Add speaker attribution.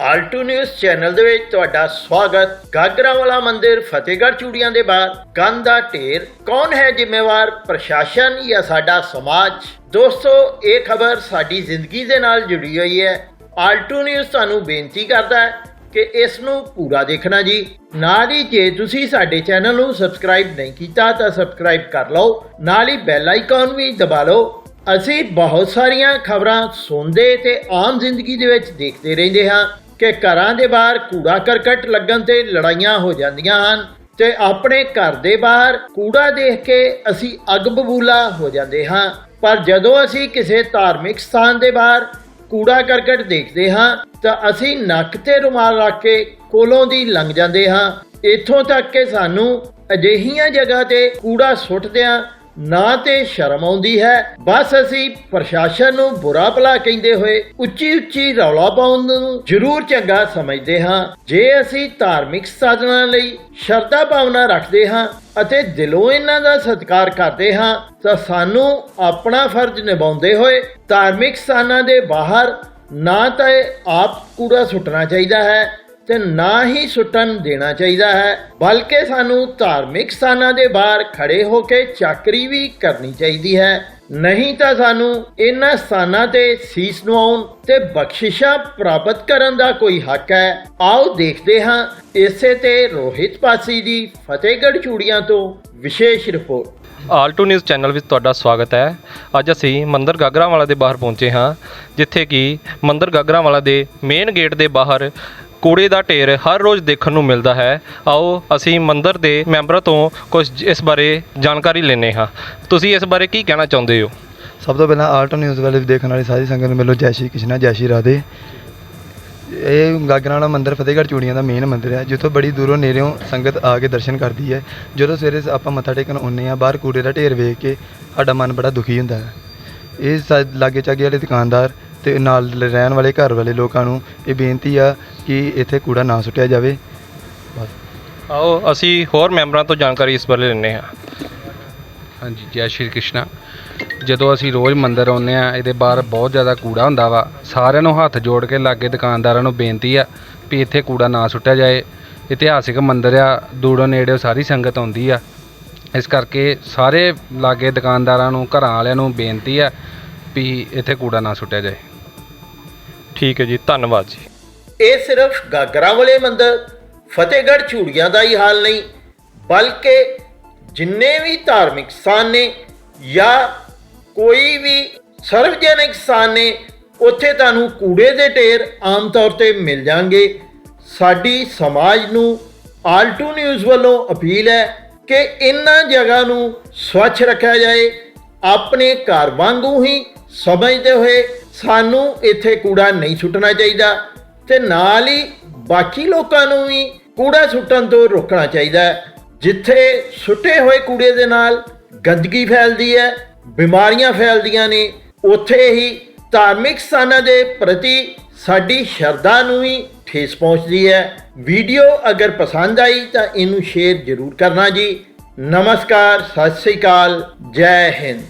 Speaker 1: Alt news channel ਦੇ ਵਿੱਚ ਤੁਹਾਡਾ ਸਵਾਗਤ। ਗਾਗਰਾ ਵਾਲਾ ਮੰਦਿਰ, ਫਤਿਹਗੜ੍ਹ ਚੂੜੀਆਂ ਦੇ ਬਾਹਰ। ਕੰਧ ਦਾ ਢੇਰ, ਕੌਣ ਹੈ ਜ਼ਿੰਮੇਵਾਰ? ਪ੍ਰਸ਼ਾਸਨ ਜਾਂ ਸਾਡਾ ਸਮਾਜ? ਦੋਸਤੋ, ਇਹ ਖਬਰ ਸਾਡੀ ਜ਼ਿੰਦਗੀ ਦੇ ਨਾਲ ਜੁੜੀ ਹੋਈ ਹੈ। ਆਲਟੂ ਨਿਊਜ਼ ਤੁਹਾਨੂੰ ਬੇਨਤੀ ਕਰਦਾ ਹੈ ਕਿ ਇਸ ਨੂੰ ਪੂਰਾ ਦੇਖਣਾ ਜੀ। ਨਾਲ ਹੀ ਜੇ ਤੁਸੀਂ ਸਾਡੇ ਚੈਨਲ ਨੂੰ ਸਬਸਕ੍ਰਾਈਬ ਨਹੀਂ ਕੀਤਾ, ਤਾਂ ਸਬਸਕ੍ਰਾਈਬ ਕਰ ਲਓ। ਨਾਲ ਹੀ ਬੈਲ ਆਈਕਨ ਵੀ ਦਬਾ ਲਓ। ਅਸੀਂ ਬਹੁਤ ਸਾਰੀਆਂ ਖਬਰਾਂ ਸੁਣਦੇ ਤੇ ਆਮ ਜ਼ਿੰਦਗੀ ਦੇ ਵਿੱਚ ਦੇਖਦੇ ਰਹਿੰਦੇ ਹਾਂ। ਕਿ ਘਰਾਂ ਦੇ ਬਾਹਰ ਕੂੜਾ ਕਰਕਟ ਲੱਗਣ ਤੇ ਲੜਾਈਆਂ ਹੋ ਜਾਂਦੀਆਂ ਹਨ ਤੇ ਆਪਣੇ ਘਰ ਦੇ ਬਾਹਰ ਕੂੜਾ ਦੇਖ ਕੇ ਅਸੀਂ ਅੱਗ ਬਬੂਲਾ ਹੋ ਜਾਂਦੇ ਹਾਂ। ਪਰ ਜਦੋਂ ਅਸੀਂ ਕਿਸੇ ਧਾਰਮਿਕ ਸਥਾਨ ਦੇ ਬਾਹਰ ਕੂੜਾ ਕਰਕਟ ਦੇਖਦੇ ਹਾਂ, ਤਾਂ ਅਸੀਂ ਨੱਕ ਤੇ ਰੁਮਾਲ ਰੱਖ ਕੇ ਕੋਲੋਂ ਦੀ ਲੰਘ ਜਾਂਦੇ ਹਾਂ। ਇੱਥੋਂ ਤੱਕ ਕਿ ਸਾਨੂੰ ਅਜਿਹੀਆਂ ਜਗ੍ਹਾ ਤੇ ਕੂੜਾ ਸੁੱਟਦਿਆਂ ਨਾ ਤੇ ਸ਼ਰਮ ਆਉਂਦੀ ਹੈ। ਬਸ ਅਸੀਂ ਪ੍ਰਸ਼ਾਸਨ ਨੂੰ ਬੁਰਾ ਭਲਾ ਕਹਿੰਦੇ ਹੋਏ ਉੱਚੀ ਉੱਚੀ ਰੌਲਾ ਪਾਉਣ ਨੂੰ ਜ਼ਰੂਰ ਚੰਗਾ ਸਮਝਦੇ ਹਾਂ। ਜੇ ਅਸੀਂ ਧਾਰਮਿਕ ਸਾਧਨਾਂ ਲਈ ਸ਼ਰਧਾ ਭਾਵਨਾ ਰੱਖਦੇ ਹਾਂ ਅਤੇ ਦਿਲੋਂ ਇਹਨਾਂ ਦਾ ਸਤਿਕਾਰ ਕਰਦੇ ਹਾਂ, ਤਾਂ ਸਾਨੂੰ ਆਪਣਾ ਫਰਜ਼ ਨਿਭਾਉਂਦੇ ਹੋਏ ਧਾਰਮਿਕ ਸਥਾਨਾਂ ਦੇ ਬਾਹਰ ਨਾ ਤਾਂ ਆਪ ਕੂੜਾ ਸੁੱਟਣਾ ਚਾਹੀਦਾ ਹੈ। ਤੇ ਨਾ ਹੀ ਸੁੱਟਣ ਦੇਣਾ ਚਾਹੀਦਾ ਹੈ, ਬਲਕਿ ਸਾਨੂੰ ਧਾਰਮਿਕ ਸਥਾਨਾਂ ਦੇ ਬਾਹਰ ਖੜੇ ਹੋ ਕੇ ਚਾਕਰੀ ਵੀ ਕਰਨੀ ਚਾਹੀਦੀ ਹੈ। ਨਹੀਂ ਤਾਂ ਸਾਨੂੰ ਇਹਨਾਂ ਸਥਾਨਾਂ ਤੇ ਸੀਸ ਨਵਾਉਣ ਤੇ ਬਖਸ਼ਿਸ਼ਾਂ ਪ੍ਰਾਪਤ ਕਰਨ ਦਾ ਕੋਈ ਹੱਕ ਹੈ। ਆਓ ਦੇਖਦੇ ਹਾਂ, ਇਸੇ ਤੇ ਰੋਹਿਤ ਪਾਸੀ ਦੀ ਫਤਿਹਗੜ੍ਹ ਚੂੜੀਆਂ ਤੋਂ ਵਿਸ਼ੇਸ਼ ਰਿਪੋਰਟ।
Speaker 2: ਆਲਟੋ ਨਿਊਜ਼ ਚੈਨਲ ਵਿੱਚ ਤੁਹਾਡਾ ਸਵਾਗਤ ਹੈ। ਅੱਜ ਅਸੀਂ ਮੰਦਰ ਗਾਗਰਾਵਾਲਾ ਦੇ ਬਾਹਰ ਪਹੁੰਚੇ ਹਾਂ, ਜਿੱਥੇ ਕਿ ਮੰਦਰ ਗਾਗਰਾਵਾਲਾ ਦੇ ਮੇਨ ਗੇਟ ਦੇ ਬਾਹਰ ਕੂੜੇ ਦਾ ਢੇਰ ਹਰ ਰੋਜ਼ ਦੇਖਣ ਨੂੰ ਮਿਲਦਾ ਹੈ। ਆਓ ਅਸੀਂ ਮੰਦਰ ਦੇ ਮੈਂਬਰਾਂ ਤੋਂ ਕੁਝ ਇਸ ਬਾਰੇ ਜਾਣਕਾਰੀ ਲੈਂਦੇ ਹਾਂ। ਤੁਸੀਂ ਇਸ ਬਾਰੇ ਕੀ ਕਹਿਣਾ ਚਾਹੁੰਦੇ ਹੋ?
Speaker 3: ਸਭ ਤੋਂ ਪਹਿਲਾਂ ਆਲਟੋ ਨਿਊਜ਼ ਵਾਲੇ ਦੇਖਣ ਵਾਲੀ ਸਾਰੀ ਸੰਗਤ ਨੂੰ ਮਿਲੋ। ਜੈ ਸ਼੍ਰੀ ਕ੍ਰਿਸ਼ਨ, ਜੈ ਸ਼੍ਰੀ ਰਾਧੇ। ਇਹ ਗਾਗਰਾਂ ਵਾਲਾ ਮੰਦਿਰ ਫਤਿਹਗੜ੍ਹ ਚੂੜੀਆਂ ਦਾ ਮੇਨ ਮੰਦਿਰ ਹੈ, ਜਿੱਥੋਂ ਬੜੀ ਦੂਰੋਂ ਨੇੜਿਓਂ ਸੰਗਤ ਆ ਕੇ ਦਰਸ਼ਨ ਕਰਦੀ ਹੈ। ਜਦੋਂ ਸਵੇਰੇ ਆਪਾਂ ਮੱਥਾ ਟੇਕਣ ਆਉਂਦੇ ਆ ਬਾਹਰ ਕੂੜੇ ਦਾ ਢੇਰ ਵੇਖ ਕੇ ਸਾਡਾ ਮਨ ਬੜਾ ਦੁਖੀ ਹੁੰਦਾ ਹੈ। ਇਹ ਸਾ- ਲਾਗੇ ਚਾਗੇ ਵਾਲੇ ਦੁਕਾਨਦਾਰ ਤੇ ਨਾਲ ਰਹਿਣ ਵਾਲੇ ਘਰ ਵਾਲੇ ਲੋਕਾਂ ਨੂੰ ਇਹ ਬੇਨਤੀ ਆ ਕਿ ਇੱਥੇ ਕੂੜਾ ਨਾ ਸੁੱਟਿਆ ਜਾਵੇ। ਬਸ।
Speaker 2: ਆਓ ਅਸੀਂ ਹੋਰ ਮੈਂਬਰਾਂ ਤੋਂ ਜਾਣਕਾਰੀ ਇਸ ਬਾਰੇ ਲੈਣੇ ਹਾਂ।
Speaker 4: ਹਾਂਜੀ ਜੈ ਸ਼੍ਰੀ ਕ੍ਰਿਸ਼ਨਾ। ਜਦੋਂ ਅਸੀਂ ਰੋਜ਼ ਮੰਦਿਰ ਆਉਂਦੇ ਆ ਇਹਦੇ ਬਾਹਰ ਬਹੁਤ ਜ਼ਿਆਦਾ ਕੂੜਾ ਹੁੰਦਾ ਵਾ। ਸਾਰਿਆਂ ਨੂੰ ਹੱਥ ਜੋੜ ਕੇ ਲਾਗੇ ਦੁਕਾਨਦਾਰਾਂ ਨੂੰ ਬੇਨਤੀ ਆ ਵੀ ਇੱਥੇ ਕੂੜਾ ਨਾ ਸੁੱਟਿਆ ਜਾਏ। ਇਤਿਹਾਸਿਕ ਮੰਦਿਰ ਆ ਦੂਰੋਂ ਨੇੜੇ ਸਾਰੀ ਸੰਗਤ ਆਉਂਦੀ ਆ। ਇਸ ਕਰਕੇ ਸਾਰੇ ਲਾਗੇ ਦੁਕਾਨਦਾਰਾਂ ਨੂੰ ਘਰਾਂ ਵਾਲਿਆਂ ਨੂੰ ਬੇਨਤੀ ਆ ਵੀ ਇੱਥੇ ਕੂੜਾ ਨਾ ਸੁੱਟਿਆ ਜਾਏ।
Speaker 2: ਠੀਕ ਹੈ ਜੀ ਧੰਨਵਾਦ ਜੀ।
Speaker 1: ਇਹ ਸਿਰਫ ਗਾਗਰਾਂ ਵਾਲੇ ਮੰਦਰ ਫਤਿਹਗੜ੍ਹ ਚੂੜੀਆਂ ਦਾ ਹੀ ਹਾਲ ਨਹੀਂ ਬਲਕਿ ਜਿੰਨੇ ਵੀ ਧਾਰਮਿਕ ਸਥਾਨ ਨੇ ਜਾਂ ਕੋਈ ਵੀ ਸਰਵਜਨਿਕ ਸਥਾਨ ਨੇ ਉੱਥੇ ਤੁਹਾਨੂੰ ਕੂੜੇ ਦੇ ਢੇਰ ਆਮ ਤੌਰ ਤੇ ਮਿਲ ਜਾਣਗੇ। ਸਾਡੀ ਸਮਾਜ ਨੂੰ ਆਲਟੂ ਨਿਊਜ਼ ਵੱਲੋਂ ਅਪੀਲ ਹੈ ਕਿ ਇਹਨਾਂ ਜਗ੍ਹਾ ਨੂੰ ਸਵੱਛ ਰੱਖਿਆ ਜਾਏ ਆਪਣੇ ਘਰ ਵਾਂਗੂ ਹੀ ਸਮਝਦੇ ਹੋਏ ਸਾਨੂੰ ਇੱਥੇ ਕੂੜਾ ਨਹੀਂ ਸੁੱਟਣਾ ਚਾਹੀਦਾ ਤੇ ਨਾਲ ਹੀ ਬਾਕੀ ਲੋਕਾਂ ਨੂੰ ਵੀ ਕੂੜਾ ਸੁੱਟਣ ਤੋਂ ਰੋਕਣਾ ਚਾਹੀਦਾ ਹੈ। ਜਿੱਥੇ ਸੁੱਟੇ ਹੋਏ ਕੂੜੇ ਦੇ ਨਾਲ ਗੰਦਗੀ ਫੈਲਦੀ ਹੈ, ਬਿਮਾਰੀਆਂ ਫੈਲਦੀਆਂ ਨੇ, ਉੱਥੇ ਹੀ ਧਾਰਮਿਕ ਸਥਾਨਾਂ ਦੇ ਪ੍ਰਤੀ ਸਾਡੀ ਸ਼ਰਧਾ ਨੂੰ ਵੀ ਠੇਸ ਪਹੁੰਚਦੀ ਹੈ। ਵੀਡੀਓ ਅਗਰ ਪਸੰਦ ਆਈ ਤਾਂ ਇਹਨੂੰ ਸ਼ੇਅਰ ਜ਼ਰੂਰ ਕਰਨਾ ਜੀ। ਨਮਸਕਾਰ, ਸਤਿ ਸ੍ਰੀ ਅਕਾਲ, ਜੈ ਹਿੰਦ।